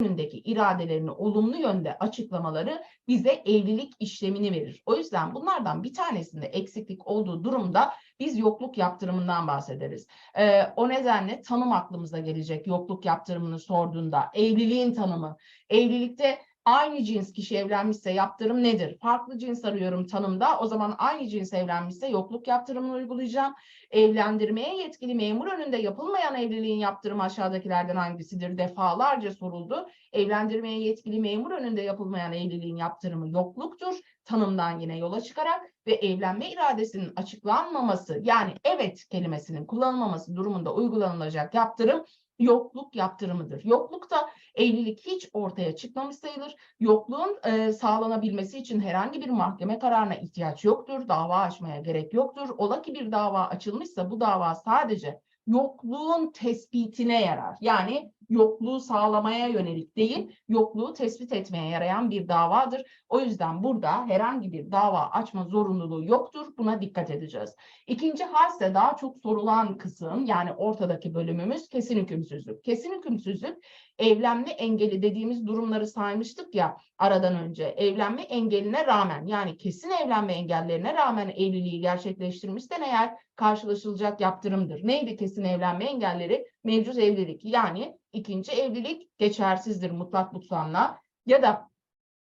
önündeki iradelerini olumlu yönde açıklamaları bize evlilik işlemini verir. O yüzden bunlardan bir tanesinde eksiklik olduğu durumda biz yokluk yaptırımından bahsederiz. Ee, o nedenle tanım aklımıza gelecek yokluk yaptırımını sorduğunda. Evliliğin tanımı. Evlilikte aynı cins kişi evlenmişse yaptırım nedir? Farklı cins arıyorum tanımda. O zaman aynı cins evlenmişse yokluk yaptırımını uygulayacağım. Evlendirmeye yetkili memur önünde yapılmayan evliliğin yaptırımı aşağıdakilerden hangisidir? Defalarca soruldu. Evlendirmeye yetkili memur önünde yapılmayan evliliğin yaptırımı yokluktur. Tanımdan yine yola çıkarak ve evlenme iradesinin açıklanmaması yani evet kelimesinin kullanılmaması durumunda uygulanılacak yaptırım yokluk yaptırımıdır. Yoklukta evlilik hiç ortaya çıkmamış sayılır. Yokluğun e, sağlanabilmesi için herhangi bir mahkeme kararına ihtiyaç yoktur. Dava açmaya gerek yoktur. Ola ki bir dava açılmışsa bu dava sadece yokluğun tespitine yarar. Yani yokluğu sağlamaya yönelik değil, yokluğu tespit etmeye yarayan bir davadır. O yüzden burada herhangi bir dava açma zorunluluğu yoktur. Buna dikkat edeceğiz. İkinci hal ise daha çok sorulan kısım yani ortadaki bölümümüz kesin hükümsüzlük. Kesin hükümsüzlük evlenme engeli dediğimiz durumları saymıştık ya aradan önce. Evlenme engeline rağmen yani kesin evlenme engellerine rağmen evliliği gerçekleştirmişsen eğer karşılaşılacak yaptırımdır. Neydi kesin evlenme engelleri? Mevcut evlilik yani ikinci evlilik geçersizdir mutlak butlanla ya da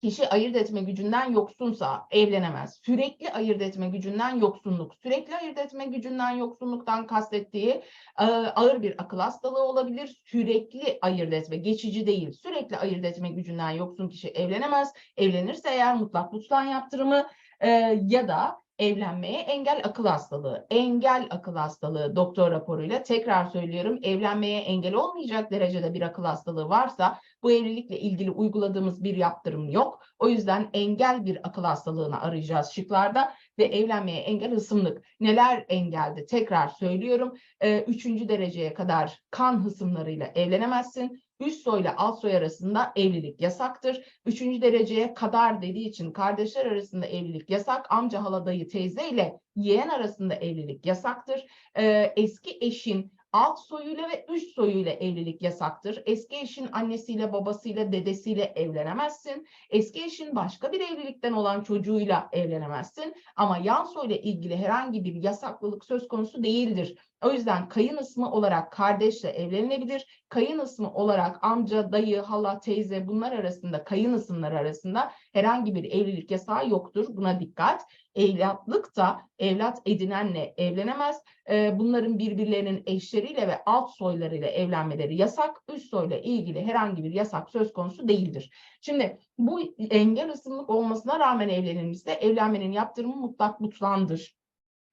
kişi ayırt etme gücünden yoksunsa evlenemez. Sürekli ayırt etme gücünden yoksunluk. Sürekli ayırt etme gücünden yoksunluktan kastettiği e, ağır bir akıl hastalığı olabilir. Sürekli ayırt etme, geçici değil. Sürekli ayırt etme gücünden yoksun kişi evlenemez. Evlenirse eğer mutlak butlan yaptırımı e, ya da evlenmeye engel akıl hastalığı. Engel akıl hastalığı doktor raporuyla tekrar söylüyorum evlenmeye engel olmayacak derecede bir akıl hastalığı varsa bu evlilikle ilgili uyguladığımız bir yaptırım yok. O yüzden engel bir akıl hastalığını arayacağız şıklarda ve evlenmeye engel hısımlık. Neler engeldi? Tekrar söylüyorum. Ee, üçüncü dereceye kadar kan hısımlarıyla evlenemezsin. Üst soy ile alt soy arasında evlilik yasaktır. Üçüncü dereceye kadar dediği için kardeşler arasında evlilik yasak. Amca, hala, dayı, teyze ile yeğen arasında evlilik yasaktır. Ee, eski eşin alt soyuyla ve üst soyuyla evlilik yasaktır. Eski eşin annesiyle, babasıyla, dedesiyle evlenemezsin. Eski eşin başka bir evlilikten olan çocuğuyla evlenemezsin. Ama yan soyla ilgili herhangi bir yasaklılık söz konusu değildir. O yüzden kayın ismi olarak kardeşle evlenilebilir. Kayın ismi olarak amca, dayı, hala, teyze bunlar arasında kayın isimleri arasında herhangi bir evlilik yasağı yoktur. Buna dikkat. Evlatlık da evlat edinenle evlenemez. Ee, bunların birbirlerinin eşleriyle ve alt soylarıyla evlenmeleri yasak. Üst soyla ilgili herhangi bir yasak söz konusu değildir. Şimdi bu engel ısımlık olmasına rağmen evlenilmişse evlenmenin yaptırımı mutlak butlandır.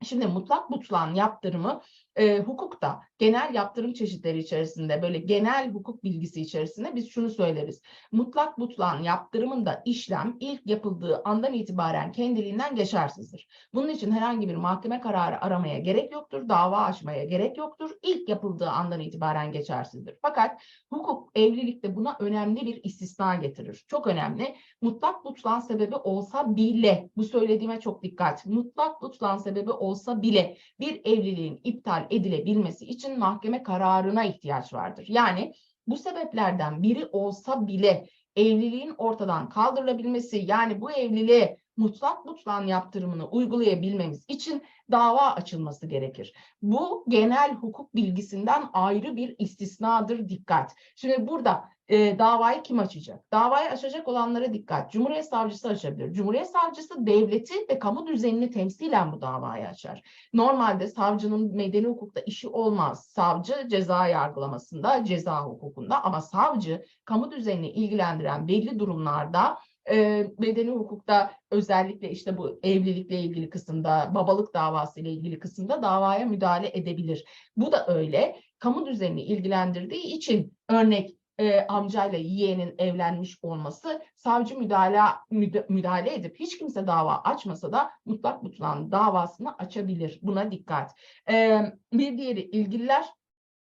Şimdi mutlak butlan yaptırımı e, hukukta genel yaptırım çeşitleri içerisinde böyle genel hukuk bilgisi içerisinde biz şunu söyleriz. Mutlak butlan yaptırımında işlem ilk yapıldığı andan itibaren kendiliğinden geçersizdir. Bunun için herhangi bir mahkeme kararı aramaya gerek yoktur, dava açmaya gerek yoktur. İlk yapıldığı andan itibaren geçersizdir. Fakat hukuk evlilikte buna önemli bir istisna getirir. Çok önemli. Mutlak butlan sebebi olsa bile, bu söylediğime çok dikkat. Mutlak butlan sebebi olsa bile bir evliliğin iptal edilebilmesi için mahkeme kararına ihtiyaç vardır. Yani bu sebeplerden biri olsa bile evliliğin ortadan kaldırılabilmesi yani bu evliliğe mutlak butlan yaptırımını uygulayabilmemiz için dava açılması gerekir. Bu genel hukuk bilgisinden ayrı bir istisnadır dikkat. Şimdi burada e, davayı kim açacak? Davayı açacak olanlara dikkat. Cumhuriyet Savcısı açabilir. Cumhuriyet Savcısı devleti ve kamu düzenini temsilen bu davayı açar. Normalde savcının medeni hukukta işi olmaz. Savcı ceza yargılamasında, ceza hukukunda ama savcı kamu düzenini ilgilendiren belli durumlarda e, medeni hukukta özellikle işte bu evlilikle ilgili kısımda, babalık davası ile ilgili kısımda davaya müdahale edebilir. Bu da öyle. Kamu düzenini ilgilendirdiği için örnek e, amcayla yeğenin evlenmiş olması savcı müdahale müdahale edip hiç kimse dava açmasa da mutlak butlan davasını açabilir. Buna dikkat. E, bir diğeri ilgililer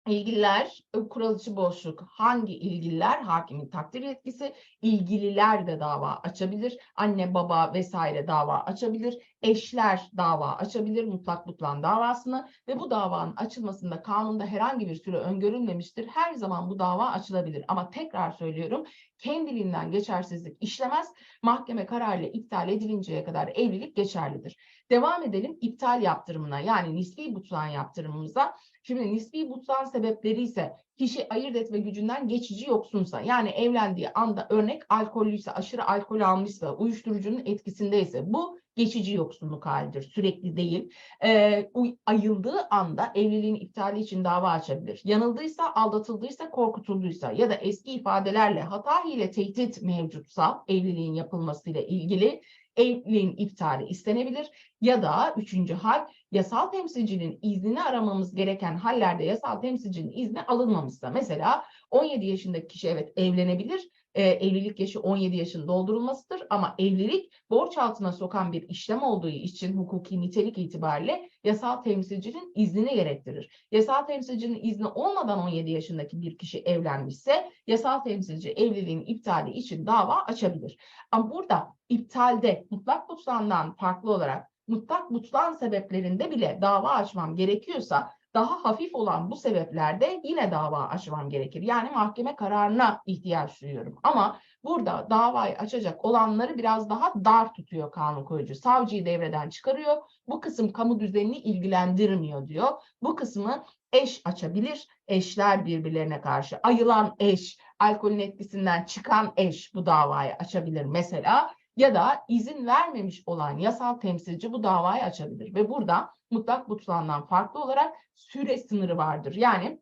İlgililer, kural içi boşluk. Hangi ilgililer? Hakimin takdir yetkisi. İlgililer de dava açabilir. Anne, baba vesaire dava açabilir. Eşler dava açabilir mutlak butlan davasını ve bu davanın açılmasında kanunda herhangi bir süre öngörülmemiştir. Her zaman bu dava açılabilir. Ama tekrar söylüyorum kendiliğinden geçersizlik işlemez. Mahkeme kararıyla iptal edilinceye kadar evlilik geçerlidir. Devam edelim iptal yaptırımına yani nispi butlan yaptırımımıza. Şimdi nispi butlan sebepleri ise kişi ayırt etme gücünden geçici yoksunsa yani evlendiği anda örnek alkollüyse, aşırı alkol almışsa, uyuşturucunun etkisindeyse bu geçici yoksunluk halidir. Sürekli değil. Ee, ayıldığı anda evliliğin iptali için dava açabilir. Yanıldıysa, aldatıldıysa, korkutulduysa ya da eski ifadelerle hata ile tehdit mevcutsa evliliğin yapılmasıyla ilgili evliliğin iptali istenebilir ya da üçüncü hal yasal temsilcinin iznini aramamız gereken hallerde yasal temsilcinin izni alınmamışsa mesela 17 yaşındaki kişi evet evlenebilir e, evlilik yaşı 17 yaşın doldurulmasıdır ama evlilik borç altına sokan bir işlem olduğu için hukuki nitelik itibariyle yasal temsilcinin iznini gerektirir. Yasal temsilcinin izni olmadan 17 yaşındaki bir kişi evlenmişse yasal temsilci evliliğin iptali için dava açabilir. Ama burada iptalde mutlak butlandan farklı olarak mutlak butlan sebeplerinde bile dava açmam gerekiyorsa daha hafif olan bu sebeplerde yine dava açmam gerekir. Yani mahkeme kararına ihtiyaç duyuyorum. Ama burada davayı açacak olanları biraz daha dar tutuyor kanun koyucu. Savcıyı devreden çıkarıyor. Bu kısım kamu düzenini ilgilendirmiyor diyor. Bu kısmı eş açabilir. Eşler birbirlerine karşı. Ayılan eş, alkolün etkisinden çıkan eş bu davayı açabilir mesela ya da izin vermemiş olan yasal temsilci bu davayı açabilir. Ve burada mutlak butlandan farklı olarak süre sınırı vardır. Yani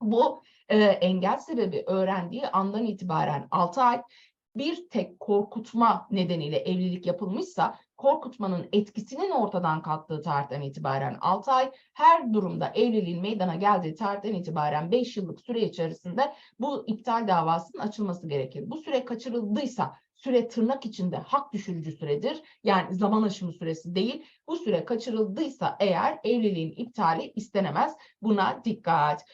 bu e, engel sebebi öğrendiği andan itibaren 6 ay bir tek korkutma nedeniyle evlilik yapılmışsa korkutmanın etkisinin ortadan kalktığı tarihten itibaren 6 ay, her durumda evliliğin meydana geldiği tarihten itibaren 5 yıllık süre içerisinde bu iptal davasının açılması gerekir. Bu süre kaçırıldıysa süre tırnak içinde hak düşürücü süredir. Yani zaman aşımı süresi değil. Bu süre kaçırıldıysa eğer evliliğin iptali istenemez. Buna dikkat.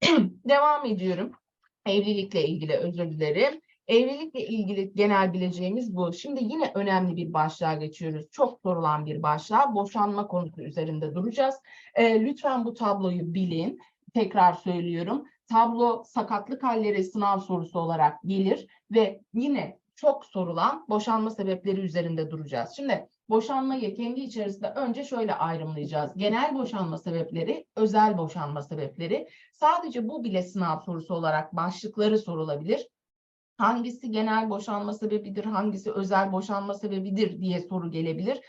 Devam ediyorum. Evlilikle ilgili özür dilerim. Evlilikle ilgili genel bileceğimiz bu. Şimdi yine önemli bir başlığa geçiyoruz. Çok sorulan bir başlığa. Boşanma konusu üzerinde duracağız. E, lütfen bu tabloyu bilin. Tekrar söylüyorum. Tablo sakatlık halleri sınav sorusu olarak gelir ve yine çok sorulan boşanma sebepleri üzerinde duracağız. Şimdi boşanmayı kendi içerisinde önce şöyle ayrımlayacağız. Genel boşanma sebepleri, özel boşanma sebepleri. Sadece bu bile sınav sorusu olarak başlıkları sorulabilir. Hangisi genel boşanma sebebidir, hangisi özel boşanma sebebidir diye soru gelebilir.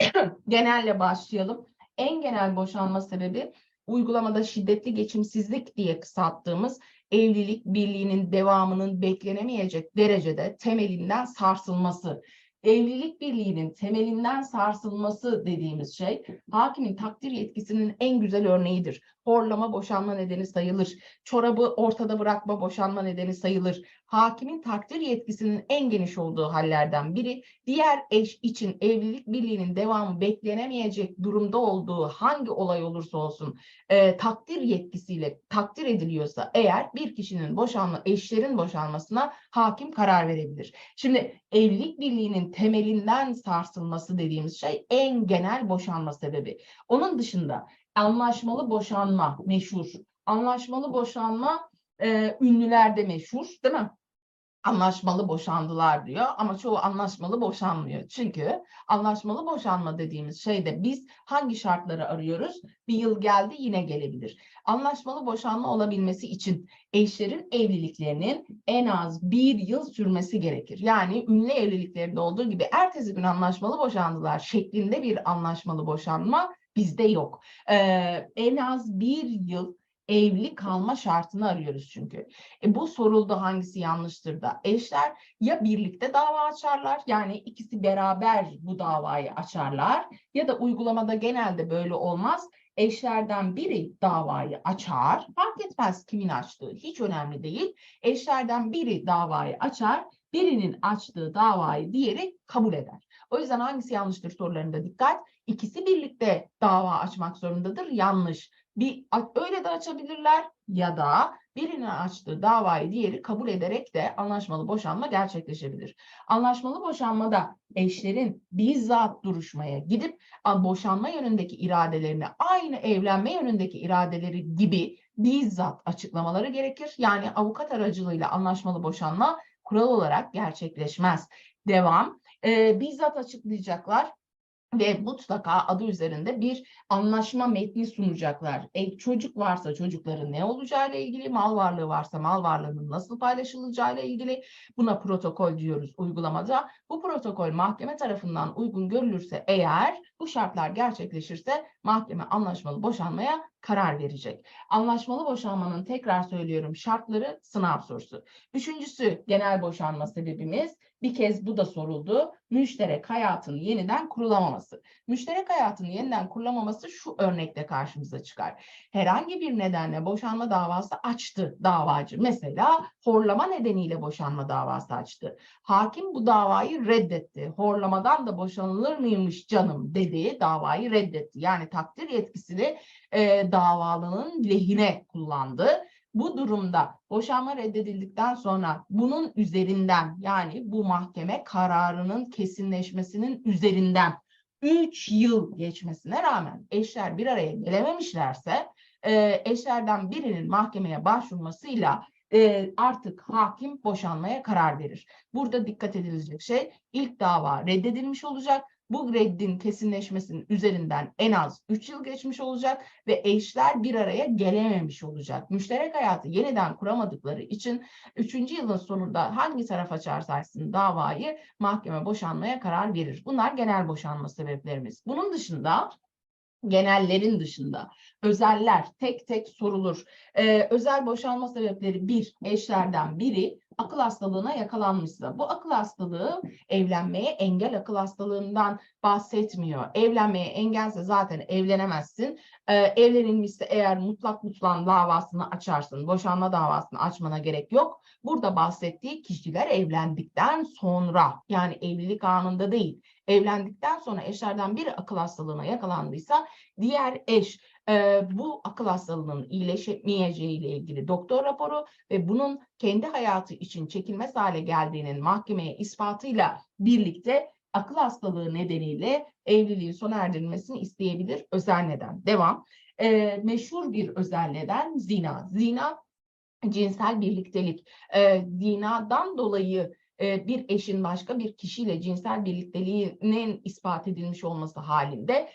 Genelle başlayalım. En genel boşanma sebebi uygulamada şiddetli geçimsizlik diye kısalttığımız evlilik birliğinin devamının beklenemeyecek derecede temelinden sarsılması. Evlilik birliğinin temelinden sarsılması dediğimiz şey hakimin takdir yetkisinin en güzel örneğidir horlama boşanma nedeni sayılır. Çorabı ortada bırakma boşanma nedeni sayılır. Hakimin takdir yetkisinin en geniş olduğu hallerden biri diğer eş için evlilik birliğinin devamı beklenemeyecek durumda olduğu hangi olay olursa olsun e, takdir yetkisiyle takdir ediliyorsa eğer bir kişinin boşanma eşlerin boşanmasına hakim karar verebilir. Şimdi evlilik birliğinin temelinden sarsılması dediğimiz şey en genel boşanma sebebi. Onun dışında anlaşmalı boşanma meşhur. Anlaşmalı boşanma e, ünlülerde meşhur değil mi? Anlaşmalı boşandılar diyor ama çoğu anlaşmalı boşanmıyor. Çünkü anlaşmalı boşanma dediğimiz şeyde biz hangi şartları arıyoruz? Bir yıl geldi yine gelebilir. Anlaşmalı boşanma olabilmesi için eşlerin evliliklerinin en az bir yıl sürmesi gerekir. Yani ünlü evliliklerinde olduğu gibi ertesi gün anlaşmalı boşandılar şeklinde bir anlaşmalı boşanma Bizde yok. Ee, en az bir yıl evli kalma şartını arıyoruz çünkü. E, bu soruldu hangisi yanlıştır da. Eşler ya birlikte dava açarlar yani ikisi beraber bu davayı açarlar ya da uygulamada genelde böyle olmaz. Eşlerden biri davayı açar. Fark etmez kimin açtığı hiç önemli değil. Eşlerden biri davayı açar. Birinin açtığı davayı diğeri kabul eder. O yüzden hangisi yanlıştır sorularında dikkat. İkisi birlikte dava açmak zorundadır. Yanlış. bir öyle de açabilirler ya da birinin açtığı davayı diğeri kabul ederek de anlaşmalı boşanma gerçekleşebilir. Anlaşmalı boşanmada eşlerin bizzat duruşmaya gidip boşanma yönündeki iradelerini aynı evlenme yönündeki iradeleri gibi bizzat açıklamaları gerekir. Yani avukat aracılığıyla anlaşmalı boşanma kural olarak gerçekleşmez. Devam. Ee, bizzat açıklayacaklar ve mutlaka adı üzerinde bir anlaşma metni sunacaklar. E, çocuk varsa çocukların ne olacağı ile ilgili, mal varlığı varsa mal varlığının nasıl paylaşılacağı ile ilgili buna protokol diyoruz uygulamada. Bu protokol mahkeme tarafından uygun görülürse eğer bu şartlar gerçekleşirse mahkeme anlaşmalı boşanmaya karar verecek. Anlaşmalı boşanmanın tekrar söylüyorum şartları sınav sorusu. Üçüncüsü genel boşanma sebebimiz bir kez bu da soruldu. Müşterek hayatın yeniden kurulamaması. Müşterek hayatın yeniden kurulamaması şu örnekte karşımıza çıkar. Herhangi bir nedenle boşanma davası açtı davacı. Mesela horlama nedeniyle boşanma davası açtı. Hakim bu davayı reddetti. Horlamadan da boşanılır mıymış canım dedi. Davayı reddetti. Yani takdir yetkisini e, davalının lehine kullandı. Bu durumda boşanma reddedildikten sonra bunun üzerinden yani bu mahkeme kararının kesinleşmesinin üzerinden 3 yıl geçmesine rağmen eşler bir araya gelememişlerse e, eşlerden birinin mahkemeye başvurmasıyla e, artık hakim boşanmaya karar verir. Burada dikkat edilecek şey ilk dava reddedilmiş olacak bu reddin kesinleşmesinin üzerinden en az 3 yıl geçmiş olacak ve eşler bir araya gelememiş olacak. Müşterek hayatı yeniden kuramadıkları için 3. yılın sonunda hangi taraf açarsa açsın davayı mahkeme boşanmaya karar verir. Bunlar genel boşanma sebeplerimiz. Bunun dışında genellerin dışında özeller tek tek sorulur. Ee, özel boşanma sebepleri bir, eşlerden biri akıl hastalığına yakalanmışsa. Bu akıl hastalığı evlenmeye engel akıl hastalığından bahsetmiyor. Evlenmeye engelse zaten evlenemezsin. Ee, evlenilmişse eğer mutlak mutlan davasını açarsın. Boşanma davasını açmana gerek yok. Burada bahsettiği kişiler evlendikten sonra yani evlilik anında değil. Evlendikten sonra eşlerden biri akıl hastalığına yakalandıysa diğer eş bu akıl hastalığının iyileşmeyeceği ile ilgili doktor raporu ve bunun kendi hayatı için çekilmez hale geldiğinin mahkemeye ispatıyla birlikte akıl hastalığı nedeniyle evliliğin sona erdirilmesini isteyebilir özel neden. Devam. E, meşhur bir özel neden zina. Zina cinsel birliktelik. E, zinadan dolayı bir eşin başka bir kişiyle cinsel birlikteliğinin ispat edilmiş olması halinde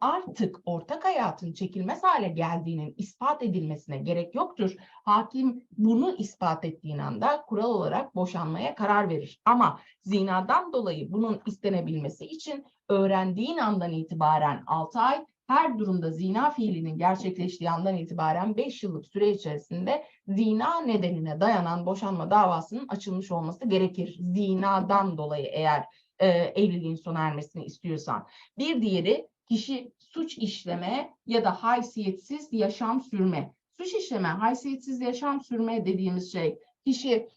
artık ortak hayatın çekilmez hale geldiğinin ispat edilmesine gerek yoktur. Hakim bunu ispat ettiğin anda kural olarak boşanmaya karar verir. Ama zinadan dolayı bunun istenebilmesi için öğrendiğin andan itibaren 6 ay her durumda zina fiilinin gerçekleştiği andan itibaren 5 yıllık süre içerisinde zina nedenine dayanan boşanma davasının açılmış olması gerekir. Zinadan dolayı eğer e, evliliğin sona ermesini istiyorsan. Bir diğeri kişi suç işleme ya da haysiyetsiz yaşam sürme. Suç işleme, haysiyetsiz yaşam sürme dediğimiz şey kişi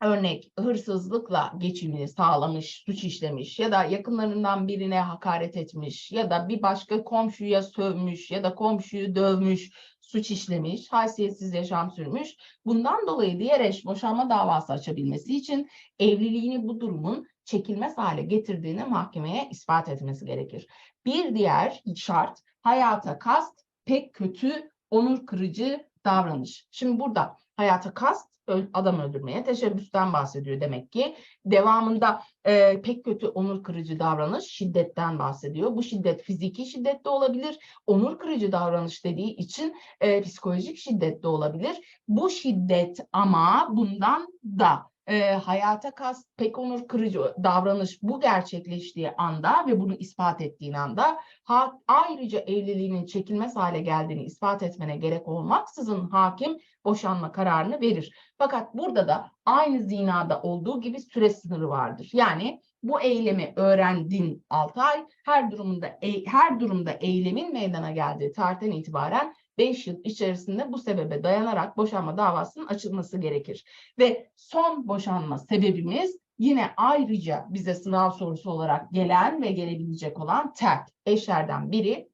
örnek hırsızlıkla geçimini sağlamış, suç işlemiş ya da yakınlarından birine hakaret etmiş ya da bir başka komşuya sövmüş ya da komşuyu dövmüş, suç işlemiş, haysiyetsiz yaşam sürmüş. Bundan dolayı diğer eş boşanma davası açabilmesi için evliliğini bu durumun çekilmez hale getirdiğini mahkemeye ispat etmesi gerekir. Bir diğer şart hayata kast pek kötü, onur kırıcı davranış. Şimdi burada hayata kast adam öldürmeye teşebbüsten bahsediyor demek ki. Devamında e, pek kötü onur kırıcı davranış şiddetten bahsediyor. Bu şiddet fiziki şiddet de olabilir. Onur kırıcı davranış dediği için e, psikolojik şiddet de olabilir. Bu şiddet ama bundan da e, hayata kast pek onur kırıcı davranış bu gerçekleştiği anda ve bunu ispat ettiğin anda ha, ayrıca evliliğinin çekilmez hale geldiğini ispat etmene gerek olmaksızın hakim boşanma kararını verir. Fakat burada da aynı zinada olduğu gibi süre sınırı vardır. Yani bu eylemi öğrendin 6 ay her durumda e, her durumda eylemin meydana geldiği tarihten itibaren 5 yıl içerisinde bu sebebe dayanarak boşanma davasının açılması gerekir. Ve son boşanma sebebimiz yine ayrıca bize sınav sorusu olarak gelen ve gelebilecek olan terk. Eşlerden biri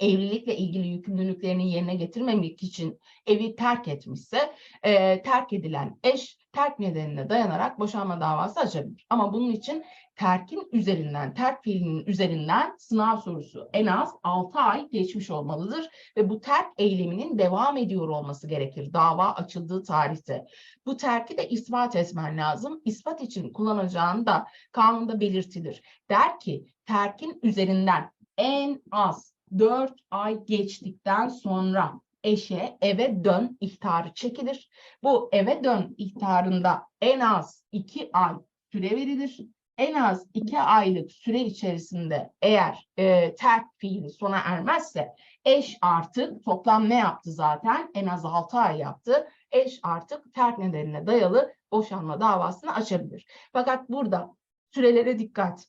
evlilikle ilgili yükümlülüklerini yerine getirmemek için evi terk etmişse e, terk edilen eş terk nedenine dayanarak boşanma davası açabilir. Ama bunun için terkin üzerinden, terk fiilinin üzerinden sınav sorusu en az 6 ay geçmiş olmalıdır ve bu terk eyleminin devam ediyor olması gerekir dava açıldığı tarihte. Bu terki de ispat etmen lazım. İspat için kullanacağını da kanunda belirtilir. Der ki terkin üzerinden en az 4 ay geçtikten sonra eşe eve dön ihtarı çekilir. Bu eve dön ihtarında en az 2 ay süre verilir. En az 2 aylık süre içerisinde eğer e, terk fiili sona ermezse eş artık toplam ne yaptı zaten? En az 6 ay yaptı. Eş artık terk nedenine dayalı boşanma davasını açabilir. Fakat burada sürelere dikkat.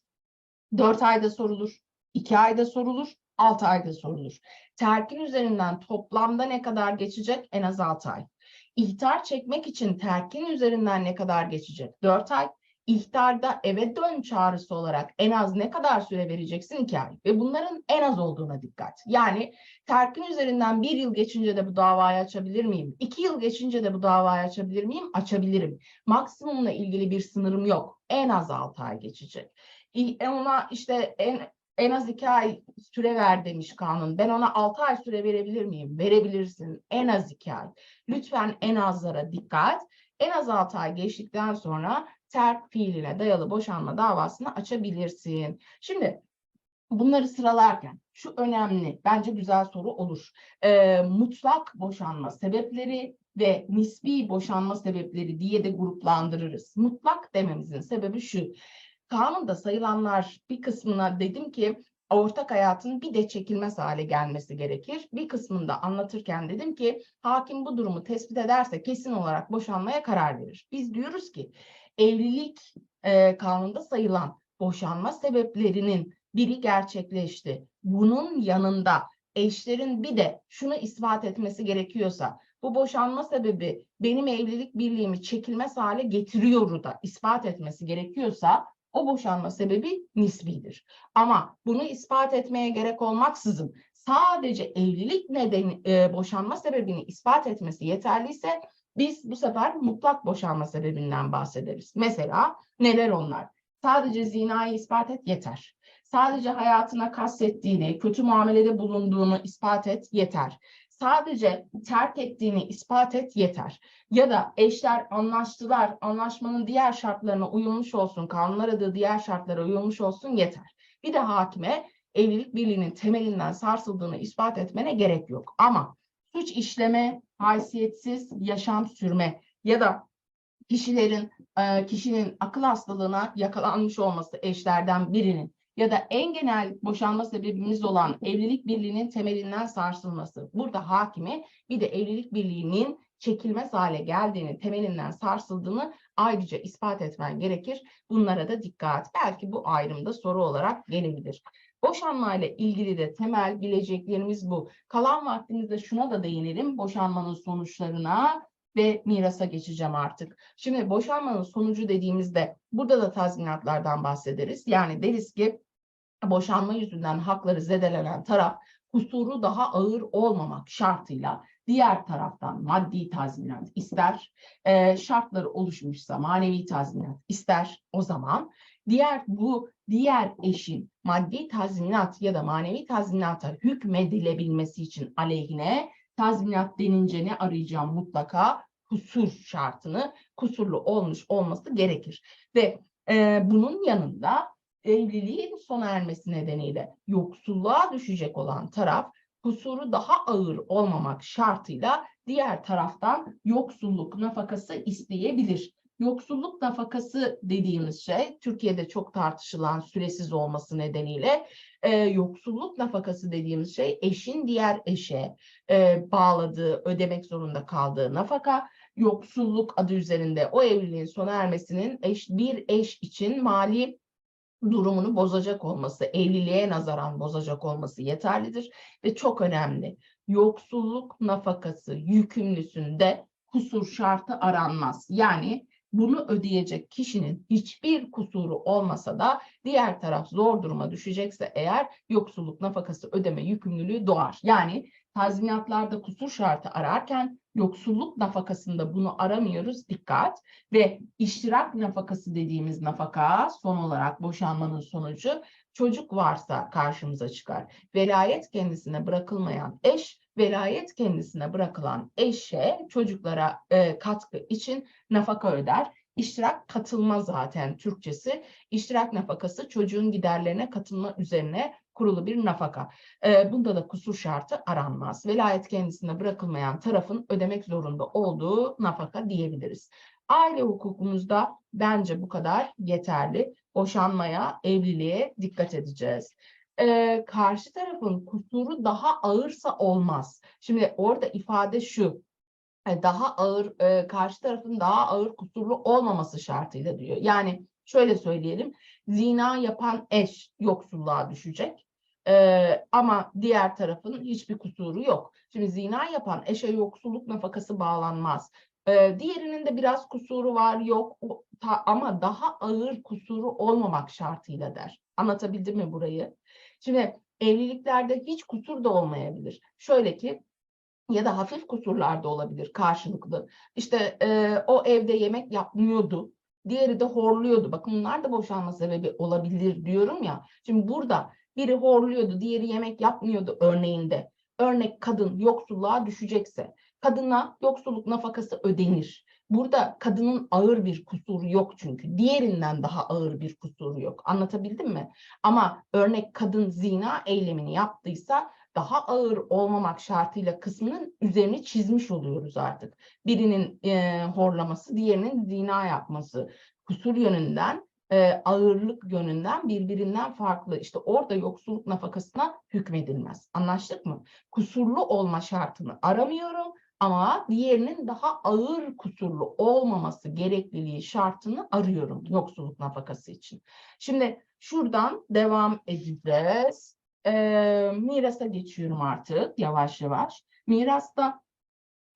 4 ayda sorulur, 2 ayda sorulur, 6 ayda sorulur. Terkin üzerinden toplamda ne kadar geçecek? En az 6 ay. İhtar çekmek için terkin üzerinden ne kadar geçecek? 4 ay. İhtarda eve dön çağrısı olarak en az ne kadar süre vereceksin? 2 ay. Ve bunların en az olduğuna dikkat. Yani terkin üzerinden bir yıl geçince de bu davayı açabilir miyim? 2 yıl geçince de bu davayı açabilir miyim? Açabilirim. Maksimumla ilgili bir sınırım yok. En az 6 ay geçecek. İ- Ona işte en en az iki ay süre ver demiş kanun. Ben ona altı ay süre verebilir miyim? Verebilirsin. En az iki ay. Lütfen en azlara dikkat. En az altı ay geçtikten sonra terk fiiline dayalı boşanma davasını açabilirsin. Şimdi bunları sıralarken şu önemli, bence güzel soru olur. Ee, mutlak boşanma sebepleri ve nispi boşanma sebepleri diye de gruplandırırız. Mutlak dememizin sebebi şu. Kanunda sayılanlar bir kısmına dedim ki ortak hayatın bir de çekilmez hale gelmesi gerekir. Bir kısmında anlatırken dedim ki hakim bu durumu tespit ederse kesin olarak boşanmaya karar verir. Biz diyoruz ki evlilik e, kanunda sayılan boşanma sebeplerinin biri gerçekleşti. Bunun yanında eşlerin bir de şunu ispat etmesi gerekiyorsa bu boşanma sebebi benim evlilik birliğimi çekilmez hale getiriyoru da ispat etmesi gerekiyorsa o boşanma sebebi nisbidir. Ama bunu ispat etmeye gerek olmaksızın sadece evlilik nedeni e, boşanma sebebini ispat etmesi yeterliyse biz bu sefer mutlak boşanma sebebinden bahsederiz. Mesela neler onlar? Sadece zinayı ispat et yeter. Sadece hayatına kastettiğini, kötü muamelede bulunduğunu ispat et yeter. Sadece terk ettiğini ispat et yeter. Ya da eşler anlaştılar, anlaşmanın diğer şartlarına uyulmuş olsun, kanun aradığı diğer şartlara uyulmuş olsun yeter. Bir de hakime evlilik birliğinin temelinden sarsıldığını ispat etmene gerek yok. Ama suç işleme, haysiyetsiz yaşam sürme ya da kişilerin kişinin akıl hastalığına yakalanmış olması eşlerden birinin ya da en genel boşanma sebebimiz olan evlilik birliğinin temelinden sarsılması. Burada hakime bir de evlilik birliğinin çekilmez hale geldiğini, temelinden sarsıldığını ayrıca ispat etmen gerekir. Bunlara da dikkat. Belki bu ayrımda soru olarak gelebilir. Boşanma ile ilgili de temel bileceklerimiz bu. Kalan vaktimizde şuna da değinelim. Boşanmanın sonuçlarına ve mirasa geçeceğim artık. Şimdi boşanmanın sonucu dediğimizde burada da tazminatlardan bahsederiz. Yani deriz ki boşanma yüzünden hakları zedelenen taraf kusuru daha ağır olmamak şartıyla diğer taraftan maddi tazminat ister, e, şartları oluşmuşsa manevi tazminat ister. O zaman diğer bu diğer eşin maddi tazminat ya da manevi tazminata hükmedilebilmesi için aleyhine tazminat denince ne arayacağım mutlaka? Kusur şartını kusurlu olmuş olması gerekir. Ve e, bunun yanında evliliğin sona ermesi nedeniyle yoksulluğa düşecek olan taraf kusuru daha ağır olmamak şartıyla diğer taraftan yoksulluk nafakası isteyebilir. Yoksulluk nafakası dediğimiz şey Türkiye'de çok tartışılan süresiz olması nedeniyle e, yoksulluk nafakası dediğimiz şey eşin diğer eşe e, bağladığı, ödemek zorunda kaldığı nafaka. Yoksulluk adı üzerinde o evliliğin sona ermesinin eş, bir eş için mali durumunu bozacak olması, evliliğe nazaran bozacak olması yeterlidir ve çok önemli. Yoksulluk nafakası yükümlüsünde kusur şartı aranmaz. Yani bunu ödeyecek kişinin hiçbir kusuru olmasa da diğer taraf zor duruma düşecekse eğer yoksulluk nafakası ödeme yükümlülüğü doğar. Yani tazminatlarda kusur şartı ararken yoksulluk nafakasında bunu aramıyoruz dikkat ve iştirak nafakası dediğimiz nafaka son olarak boşanmanın sonucu çocuk varsa karşımıza çıkar. Velayet kendisine bırakılmayan eş velayet kendisine bırakılan eşe çocuklara e, katkı için nafaka öder. İştirak katılma zaten Türkçesi. İştirak nafakası çocuğun giderlerine katılma üzerine kurulu bir nafaka. E, bunda da kusur şartı aranmaz. Velayet kendisine bırakılmayan tarafın ödemek zorunda olduğu nafaka diyebiliriz. Aile hukukumuzda bence bu kadar yeterli. Boşanmaya, evliliğe dikkat edeceğiz e, karşı tarafın kusuru daha ağırsa olmaz. Şimdi orada ifade şu, e, daha ağır, e, karşı tarafın daha ağır kusurlu olmaması şartıyla diyor. Yani şöyle söyleyelim, zina yapan eş yoksulluğa düşecek. E, ama diğer tarafın hiçbir kusuru yok. Şimdi zina yapan eşe yoksulluk nafakası bağlanmaz. E, diğerinin de biraz kusuru var, yok ta, ama daha ağır kusuru olmamak şartıyla der. Anlatabildim mi burayı? Şimdi evliliklerde hiç kusur da olmayabilir. Şöyle ki ya da hafif kusurlar da olabilir karşılıklı. İşte e, o evde yemek yapmıyordu. Diğeri de horluyordu. Bakın bunlar da boşanma sebebi olabilir diyorum ya. Şimdi burada biri horluyordu, diğeri yemek yapmıyordu örneğinde. Örnek kadın yoksulluğa düşecekse kadına yoksulluk nafakası ödenir. Burada kadının ağır bir kusuru yok çünkü. Diğerinden daha ağır bir kusuru yok. Anlatabildim mi? Ama örnek kadın zina eylemini yaptıysa daha ağır olmamak şartıyla kısmının üzerini çizmiş oluyoruz artık. Birinin e, horlaması, diğerinin zina yapması. Kusur yönünden, e, ağırlık yönünden birbirinden farklı. İşte orada yoksulluk nafakasına hükmedilmez. Anlaştık mı? Kusurlu olma şartını aramıyorum ama diğerinin daha ağır kusurlu olmaması gerekliliği şartını arıyorum yoksulluk nafakası için. Şimdi şuradan devam edeceğiz. Ee, mirasa geçiyorum artık yavaş yavaş. Mirasta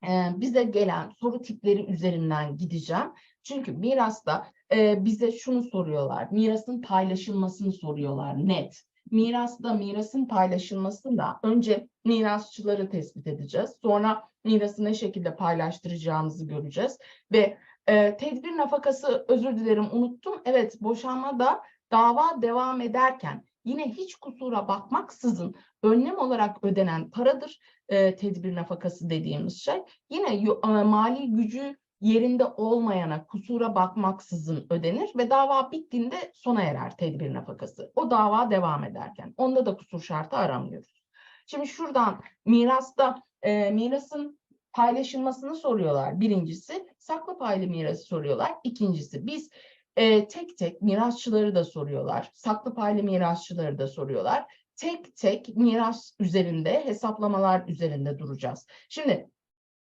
e, bize gelen soru tipleri üzerinden gideceğim. Çünkü mirasta e, bize şunu soruyorlar. Mirasın paylaşılmasını soruyorlar net mirasta mirasın paylaşılmasında önce mirasçıları tespit edeceğiz. Sonra mirası ne şekilde paylaştıracağımızı göreceğiz. Ve e, tedbir nafakası özür dilerim unuttum. Evet boşanmada dava devam ederken yine hiç kusura bakmaksızın önlem olarak ödenen paradır e, tedbir nafakası dediğimiz şey. Yine e, mali gücü yerinde olmayana kusura bakmaksızın ödenir ve dava bittiğinde sona erer tedbir nafakası. O dava devam ederken. Onda da kusur şartı aramıyoruz. Şimdi şuradan mirasta e, mirasın paylaşılmasını soruyorlar. Birincisi saklı paylı mirası soruyorlar. İkincisi biz e, tek tek mirasçıları da soruyorlar. Saklı paylı mirasçıları da soruyorlar. Tek tek miras üzerinde hesaplamalar üzerinde duracağız. Şimdi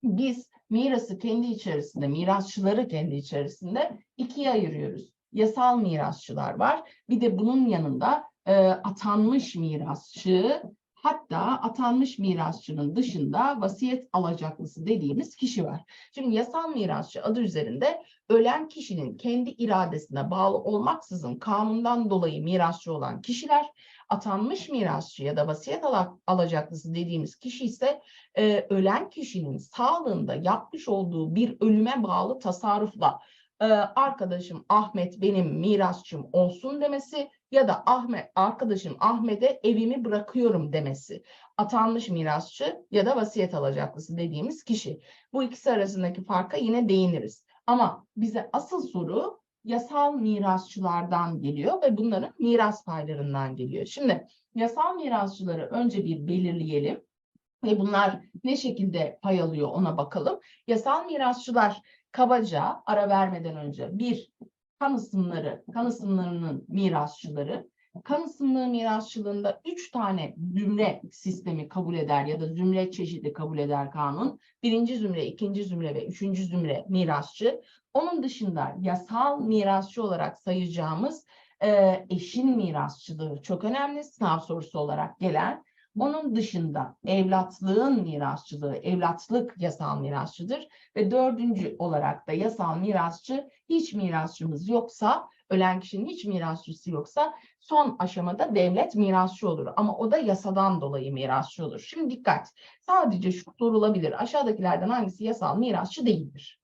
biz mirası kendi içerisinde, mirasçıları kendi içerisinde ikiye ayırıyoruz. Yasal mirasçılar var. Bir de bunun yanında e, atanmış mirasçı, hatta atanmış mirasçının dışında vasiyet alacaklısı dediğimiz kişi var. Şimdi yasal mirasçı adı üzerinde ölen kişinin kendi iradesine bağlı olmaksızın kanundan dolayı mirasçı olan kişiler atanmış mirasçı ya da vasiyet al alacaklısı dediğimiz kişi ise e, ölen kişinin sağlığında yapmış olduğu bir ölüme bağlı tasarrufla e, arkadaşım Ahmet benim mirasçım olsun demesi ya da Ahmet arkadaşım Ahmet'e evimi bırakıyorum demesi. Atanmış mirasçı ya da vasiyet alacaklısı dediğimiz kişi. Bu ikisi arasındaki farka yine değiniriz. Ama bize asıl soru yasal mirasçılardan geliyor ve bunların miras paylarından geliyor. Şimdi yasal mirasçıları önce bir belirleyelim ve bunlar ne şekilde pay alıyor ona bakalım. Yasal mirasçılar kabaca ara vermeden önce bir kan ısımları, kan ısımlarının mirasçıları, kan ısımlığı mirasçılığında üç tane zümre sistemi kabul eder ya da zümre çeşidi kabul eder kanun. Birinci zümre, ikinci zümre ve üçüncü zümre mirasçı. Onun dışında yasal mirasçı olarak sayacağımız e, eşin mirasçılığı çok önemli sınav sorusu olarak gelen. Onun dışında evlatlığın mirasçılığı, evlatlık yasal mirasçıdır. Ve dördüncü olarak da yasal mirasçı hiç mirasçımız yoksa, ölen kişinin hiç mirasçısı yoksa son aşamada devlet mirasçı olur. Ama o da yasadan dolayı mirasçı olur. Şimdi dikkat, sadece şu sorulabilir. Aşağıdakilerden hangisi yasal mirasçı değildir?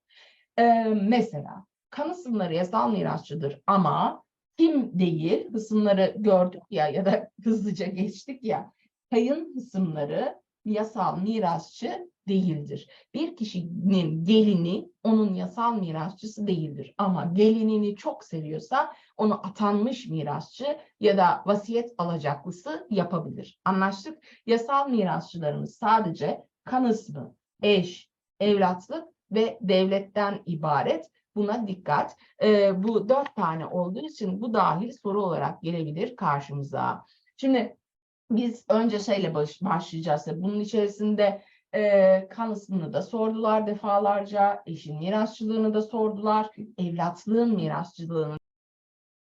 Ee, mesela kanı sınırları yasal mirasçıdır ama kim değil? Hısımları gördük ya ya da hızlıca geçtik ya. Kayın hısımları yasal mirasçı değildir. Bir kişinin gelini onun yasal mirasçısı değildir. Ama gelinini çok seviyorsa onu atanmış mirasçı ya da vasiyet alacaklısı yapabilir. Anlaştık. Yasal mirasçılarımız sadece kan ismi, eş, evlatlık ve devletten ibaret. Buna dikkat. Ee, bu dört tane olduğu için bu dahil soru olarak gelebilir karşımıza. Şimdi biz önce şeyle baş, başlayacağız. Bunun içerisinde e, kan ısmını da sordular defalarca, eşin mirasçılığını da sordular, evlatlığın mirasçılığını